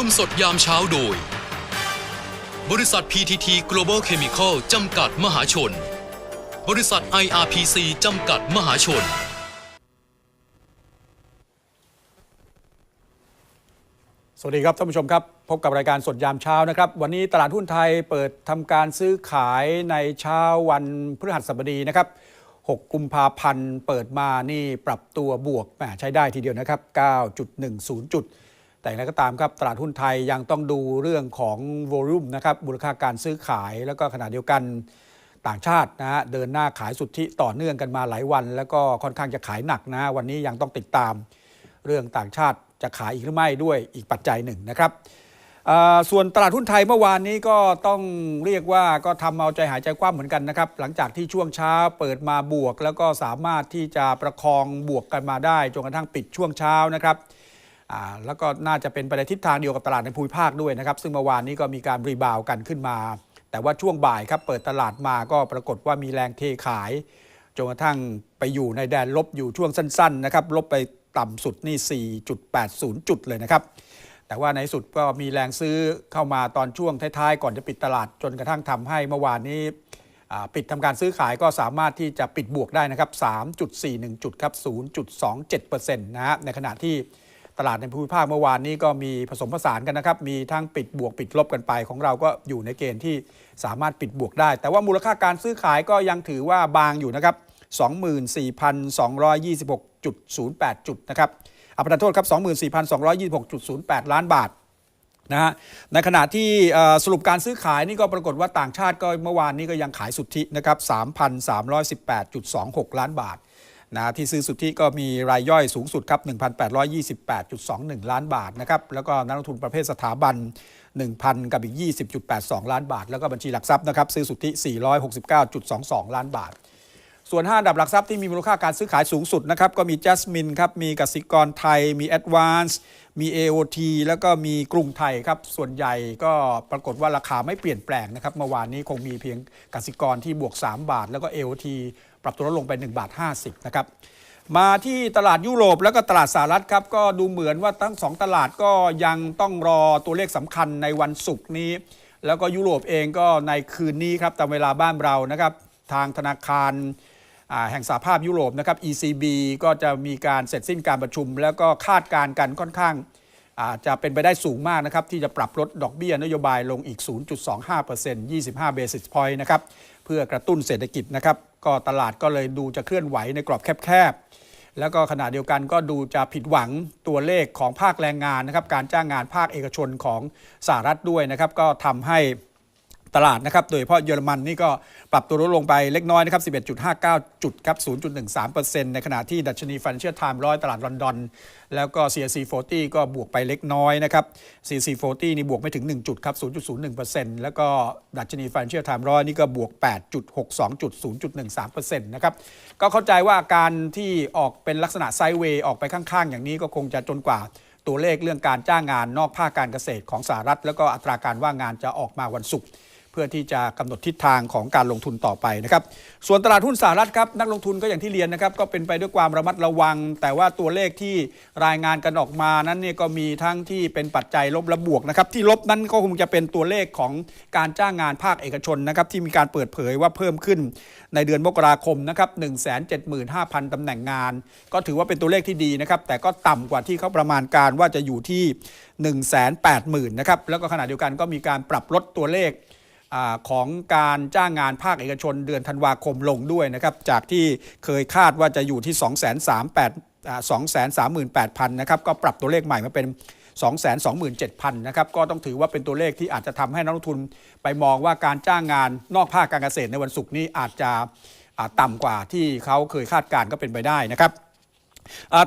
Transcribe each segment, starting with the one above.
ร่วมสดยามเช้าโดย บริษัท PTT Global Chemical จำกัดมหาชน บริษัท IRPC จำกัดมหาชน สวัสดีครับท่านผู้ชมครับ พบกับรายการสดยามเช้านะครับ วันนี้ตลาดหุ้นไทยเปิดทำการซื้อขายในเช้าวันพฤหัสบดีนะครับ6 กุมภาพันธ์เปิดมานี่ปรับตัวบวกแหมใช้ได้ทีเดียวนะครับ 9.10 จุด แต่อย่างไรก็ตามครับตลาดหุ้นไทยยังต้องดูเรื่องของโวลุ่มนะครับมูลค่าการซื้อขายแล้วก็ขณะเดียวกันต่างชาตินะฮะเดินหน้าขายสุทธิต่อเนื่องกันมาหลายวัน แล้วก็ค่อนข้างจะขายหนักนะวันนี้ยังต้องติดตามเรื่องต่างชาติจะขายอีกหรือไม่ด้วยอีกปัจจัยหนึ่งนะครับส่วนตลาดหุ้นไทยเมื่อวานนี้ก็ต้องเรียกว่าก็ทำเอาใจหายใจคว่ำเหมือนกันนะครับ หลังจากที่ช่วงเช้าเปิดมาบวก แล้วก็สามารถที่จะประคองบวกกันมาได้จนกระทั่งปิดช่วงเช้านะครับ แล้วก็น่าจะเป็นไปในทิศทางเดียวกับตลาดในภูมิภาคด้วยนะครับ ซึ่งเมื่อวานนี้ก็มีการรีบาวกันขึ้นมา แต่ว่าช่วงบ่ายครับเปิดตลาดมาก็ปรากฏว่ามีแรงเทขายจนกระทั่งไปอยู่ในแดนลบอยู่ช่วงสั้นๆนะครับลบไปต่ำสุดนี่ 4.80 จุดเลยนะครับ แต่ว่าในสุดก็มีแรงซื้อเข้ามาตอนช่วงท้ายๆ ก่อนจะปิดตลาดจนกระทั่งทำให้เมื่อวานนี้ปิดทำการซื้อขายก็สามารถที่จะปิดบวกได้นะครับ 3.41 จุดครับ 0.27%นะฮะในขณะที่ ตลาดในภูมิภาคเมื่อวานนี้ก็มีผสมผสานกันนะครับ มีทั้งปิดบวกปิดลบกันไป ของเราก็อยู่ในเกณฑ์ที่สามารถปิดบวกได้ แต่ว่ามูลค่าการซื้อขายก็ยังถือว่าบางอยู่นะครับ 24,226.08 จุดนะครับอภัยโทษครับ 24,226.08 ล้านบาทนะฮะในขณะที่สรุปการซื้อขายนี่ก็ปรากฏว่าต่างชาติก็เมื่อวานนี้ก็ยังขายสุทธินะครับ 3,318.26 ล้านบาท นะที่ซื้อสุทธิก็มีรายย่อยสูงสุดครับ 1,828.21 ล้านบาทนะครับแล้วก็นักลงทุนประเภทสถาบัน 1,000 กับอีก 20.82 ล้านบาท แล้วก็บัญชีหลักทรัพย์นะครับซื้อสุทธิ 469.22 ล้านบาท ส่วน 5 อันดับหลักทรัพย์ที่มีมูลค่าการซื้อขายสูงสุดนะครับก็มี Jasmine ครับมีกสิกรไทย มี Advance มี AOT แล้วก็มีกรุงไทยครับ ส่วนใหญ่ก็ปรากฏว่าราคาไม่เปลี่ยนแปลงนะครับ เมื่อวานนี้คงมีเพียงกสิกรที่บวก 3 บาท แล้วก็ AOT ปรับตัวลดลงไป 1 บาท 50 นะครับ มาที่ตลาดยุโรปแล้วก็ตลาดสหรัฐครับ ก็ดูเหมือนว่าทั้งสองตลาดก็ยังต้องรอตัวเลขสำคัญในวันศุกร์นี้ แล้วก็ยุโรปเองก็ในคืนนี้ครับตามเวลาบ้านเรานะครับทางธนาคาร แห่งสหภาพยุโรปนะครับ ECB ก็จะมีการเสร็จสิ้นการประชุม แล้วก็คาดการณ์กันค่อนข้างอาจจะเป็นไปได้สูงมากนะครับ ที่จะปรับลดดอกเบี้ยนโยบายลงอีก 0.25% 25 basis point นะครับ เพื่อกระตุ้นเศรษฐกิจนะครับ ก็ตลาดก็เลยดูจะเคลื่อนไหวในกรอบแคบๆ แล้วก็ขณะเดียวกันก็ดูจะผิดหวังตัวเลขของภาคแรงงานนะครับ การจ้างงานภาคเอกชนของสหรัฐด้วยนะครับ ก็ทำให้ ตลาดนะครับ โดยเฉพาะเยอรมันนี่ก็ปรับตัวลดลงไปเล็กน้อยนะครับ 11.59 จุดครับ 0.13%ในขณะที่ดัชนี Financial Times ร้อยตลาดลอนดอน แล้วก็ CAC 40 ก็บวกไปเล็กน้อยนะครับ CAC 40 นี่บวกไม่ถึง 1 จุดครับ 0.01%แล้วก็ดัชนี Financial Times ร้อยนี่ก็บวก 8.62 จุด 0.13%นะครับ ก็เข้าใจว่าการที่ออกเป็นลักษณะไซด์เวย์ออกไปข้างๆ อย่างนี้ก็คงจะจนกว่าตัวเลขเรื่องการจ้างงานนอกภาคการเกษตรของสหรัฐ แล้วก็อัตราการว่างงานจะออกมาวันศุกร์ พื่อที่จะกำหนดทิศทางของการลงทุนต่อไปนะครับ ส่วนตลาดหุ้นสหรัฐครับนักลงทุนก็อย่างที่เรียนนะครับก็เป็นไปด้วยความระมัดระวัง แต่ว่าตัวเลขที่รายงานกันออกมานั้นเนี่ยก็มีทั้งที่เป็นปัจจัยลบและบวกนะครับที่ลบนั้นก็คงจะเป็นตัวเลขของการจ้างงานภาคเอกชนนะครับที่มีการเปิดเผยว่าเพิ่มขึ้นในเดือนมกราคมนะครับ175,000ตำแหน่งงาน ก็ถือว่าเป็นตัวเลขที่ดีนะครับแต่ก็ต่ำกว่าที่เขาประมาณการว่าจะอยู่ที่ 180,000นะครับแล้วก็ขณะเดียวกันก็มีการปรับลดตัวเลข อของการจ้างงานภาคเอกชนเดือนธันวาคมลงด้วยนะครับ จากที่เคยคาดว่าจะอยู่ที่ 2 3 8 2 3 8 0 0 0นะครับ ก็ปรับตัวเลขใหม่มาเป็น 227,000นะครับ ก็ต้องถือว่าเป็นตัวเลขที่อาจจะทำให้นักลงทุนไปมองว่าการจ้างงานนอกภาคการเกษตรในวันศุกร์นี้อาจจะต่ำกว่าที่เขาเคยคาดการก็เป็นไปได้นะครับ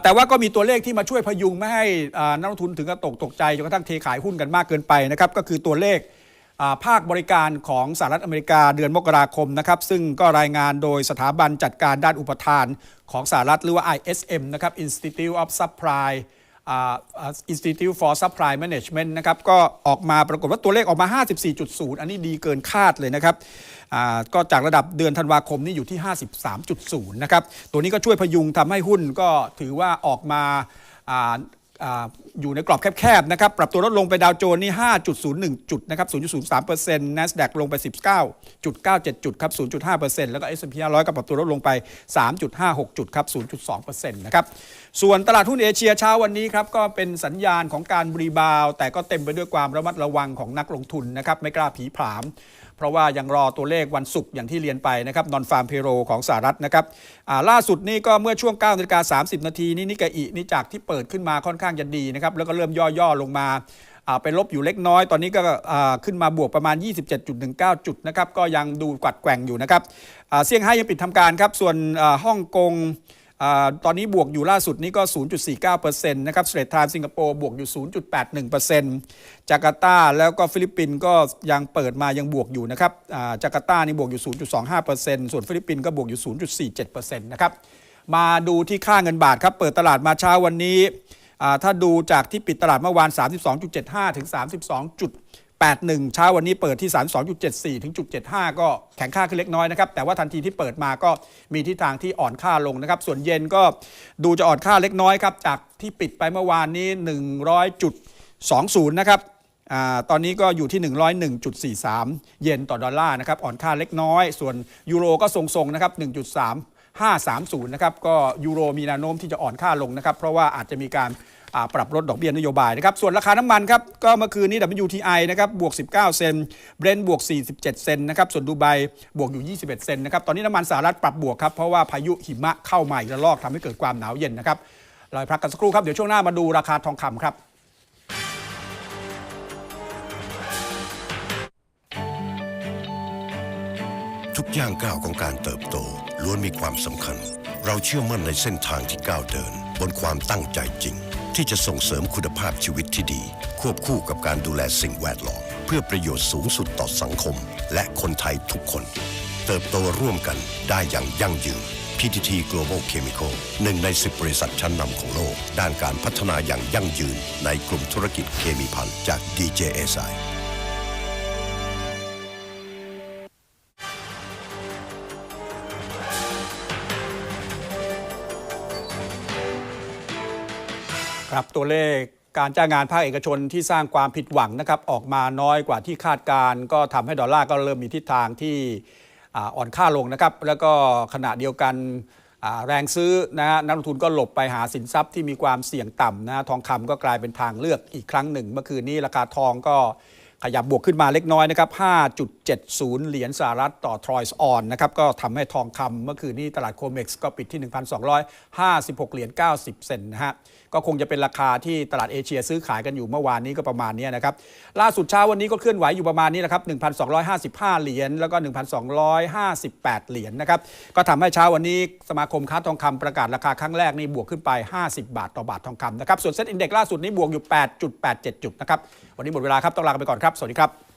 แต่ว่าก็มีตัวเลขที่มาช่วยพยุงไม่ให้นักลงทุนถึงกับตกตกใจจนกระทั่งเทขายหุ้นกันมากเกินไปนะครับก็คือตัวเลข ภาคบริการของสหรัฐอเมริกาเดือนมกราคมนะครับซึ่งก็รายงานโดยสถาบันจัดการด้านอุปทานของสหรัฐหรือว่า ISM นะครับ Institute of Supply อ่าอ่า Institute for Supply Management นะครับก็ออกมาปรากฏว่าตัวเลขออกมา 54.0 อันนี้ดีเกินคาดเลยนะครับก็จากระดับเดือนธันวาคมนี่อยู่ที่ 53.0 นะครับ ตัวนี้ก็ช่วยพยุงทำให้หุ้นก็ถือว่าออกมา อยู่ในกรอบแคบๆนะครับ ปรับตัวลดลงไปดาวโจนส์นี่ 5.01 จุดนะครับ 0.03% NASDAQ ลงไป 19.97 จุดครับ 0.5%แล้วก็ S&P 500 ก็ปรับตัวลดลงไป 3.56 จุดครับ 0.2%นะครับ ส่วนตลาดหุ้นเอเชียเช้าวันนี้ครับ ก็เป็นสัญญาณของการรีบาว แต่ก็เต็มไปด้วยความระมัดระวังของนักลงทุนนะครับ ไม่กล้าผีผาม เพราะว่ายังรอตัวเลขวันศุกร์อย่างที่เรียนไปนะครับนอนฟาร์มเพโรของสหรัฐนะครับล่าสุดนี่ก็เมื่อช่วง9นาฬิกา30นาทีนี่นิกาอินี่จากที่เปิดขึ้นมาค่อนข้างจะดีนะครับแล้วก็เริ่มย่อๆลงมาไปลบอยู่เล็กน้อย ตอนนี้ก็ขึ้นมาบวกประมาณ 27.19 จุดนะครับก็ยังดูกัดแกว่งอยู่นะครับเซี่ยงไฮ้ยังปิดทำการครับส่วนฮ่องกง ตอนนี้บวกอยู่ล่าสุดนี้ก็ 0.49%นะครับสเตรทไทม์สิงคโปร์บวกอยู่ 0.81%จาการ์ตาแล้วก็ฟิลิปปินส์ก็ยังเปิดมายังบวกอยู่นะครับจาการ์ตานี่บวกอยู่ 0.25%ส่วนฟิลิปปินส์ก็บวกอยู่ 0.47%นะครับมาดูที่ค่าเงินบาทครับเปิดตลาดมาเช้าวันนี้ถ้าดูจากที่ปิดตลาดเมื่อวาน 32.75 ถึง 32. 81 เช้าวันนี้เปิดที่ 32.74 ถึงจุด75 ก็แข็งค่าขึ้นเล็กน้อยนะครับ แต่ว่าทันทีที่เปิดมาก็มีทิศทางที่อ่อนค่าลงนะครับ ส่วนเย็นก็ดูจะอ่อนค่าเล็กน้อยครับ จากที่ปิดไปเมื่อวานนี้ 100.20 นะครับอาตอนนี้ก็อยู่ที่ 101.43 เยนต่อดอลลาร์นะครับ อ่อนค่าเล็กน้อย ส่วนยูโรก็ทรงๆ นะครับ 1.3 530 นะครับ ก็ยูโรมีแนวโน้มที่จะอ่อนค่าลงนะครับ เพราะว่าอาจจะมีการ ปรับลดดอกเบี้ยนโยบายนะครับ ส่วนราคาน้ำมันครับ ก็เมื่อคืนนี้ WTI นะครับบวก 19 เซนเบรนท์บวก 47 เซนนะครับ ส่วนดูไบบวกอยู่ 21 เซนนะครับ ตอนนี้น้ำมันสหรัฐปรับบวกครับ เพราะว่าพายุหิมะเข้ามาอีกระลอกทำให้เกิดความหนาวเย็นนะครับเราพักกันสักครู่ครับ เดี๋ยวช่วงหน้ามาดูราคาทองคำครับทุกย่างก้าวของการเติบโตล้วนมีความสำคัญ เราเชื่อมั่นในเส้นทางที่ก้าวเดิน บนความตั้งใจจริง ที่จะส่งเสริมคุณภาพชีวิตที่ดี ควบคู่กับการดูแลสิ่งแวดล้อม เพื่อประโยชน์สูงสุดต่อสังคม และคนไทยทุกคน เติบโตร่วมกันได้อย่างยั่งยืน PTT Global Chemical หนึ่งใน 10 บริษัทชั้นนำของโลก ด้านการพัฒนาอย่างยั่งยืนในกลุ่มธุรกิจเคมีภัณฑ์จาก DJSI ครับตัวเลขการจ้างงานภาคเอกชนที่สร้างความผิดหวังนะครับออกมาน้อยกว่าที่คาดการ ก็ทำให้ดอลลาร์ก็เริ่มมีทิศทางที่อ่อนค่าลงนะครับ แล้วก็ขณะเดียวกันแรงซื้อนะฮะนักลงทุนก็หลบไปหาสินทรัพย์ที่มีความเสี่ยงต่ำนะฮะทองคำก็กลายเป็นทางเลือกอีกครั้งหนึ่ง เมื่อคืนนี้ราคาทองก็ ขยับบวกขึ้นมาเล็กน้อยนะครับ 5.70 เหรียญสหรัฐต่อทรอยส์ออนนะครับก็ทำให้ทองคำเมื่อคืนนี้ตลาดโคเม็กซ์ก็ปิดที่ 1,256 เหรียญ90 เซนต์นะฮะก็คงจะเป็นราคาที่ตลาดเอเชียซื้อขายกันอยู่เมื่อวานนี้ก็ประมาณนี้นะครับล่าสุดเช้าวันนี้ก็เคลื่อนไหวอยู่ประมาณนี้นะครับ 1,255 เหรียญแล้วก็ 1,258 เหรียญนะครับก็ทำให้เช้าวันนี้สมาคมค้าทองคำประกาศราคาครั้งแรกนี่บวกขึ้นไป 50 บาทต่อบาททองคำนะครับส่วนเซ็ตอินเด็กซ์ล่าสุดนี้บวกอยู่ 8.87 จุดนะครับ วันนี้หมดเวลาครับต้องลาไปก่อนครับ สวัสดีครับ